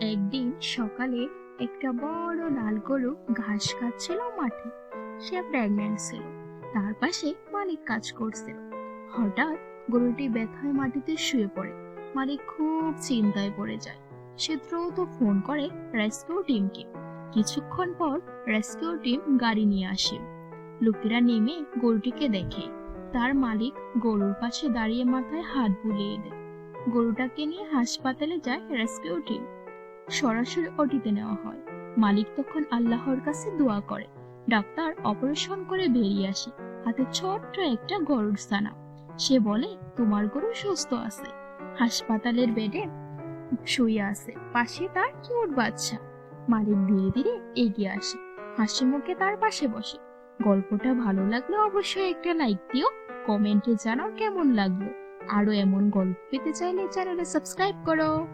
একদিন সকালে একটা বড় লাল গরু ঘাস খাচ্ছিল মাঠে। সে প্রেগন্যান্ট ছিল। তার পাশে মালিক কাজ করছিল হঠাৎ গরুটি ব্যথায় মাটিতে শুয়ে পড়ে। মালিক খুব চিন্তায় পড়ে যায়। সে দ্রুত ফোন করে রেস্কিউ টিমকে কিছুক্ষণ পর রেস্কিউ টিম গাড়ি নিয়ে আসে। লোকেরা নেমে গরুটিকে দেখে। তার মালিক গরুর পাশে দাঁড়িয়ে মাথায় হাত বুলিয়ে দেয়। গরুটাকে নিয়ে হাসপাতালে যায় রেস্কিউ টিম সরাসরি ওটিতে নেওয়া হয়। মালিক তখন আল্লাহর কাছে দোয়া করে। ডাক্তার অপারেশন করে বেরিয়ে আসে। হাতে ছোট্ট একটা গরুর ছানা। সে বলে, তোমার গরু সুস্থ আছে। হাসপাতালের বেডে শুয়ে আছে। পাশে তার কিউট বাচ্চা। মালিক ধীরে ধীরে এগিয়ে আসে। হাসি মুখে তার পাশে বসে। গল্পটা ভালো লাগলে অবশ্যই একটা লাইক দিও। কমেন্টে জানাও কেমন লাগল। আরও এমন গল্প পেতে চাইলে চ্যানেলে সাবস্ক্রাইব করো।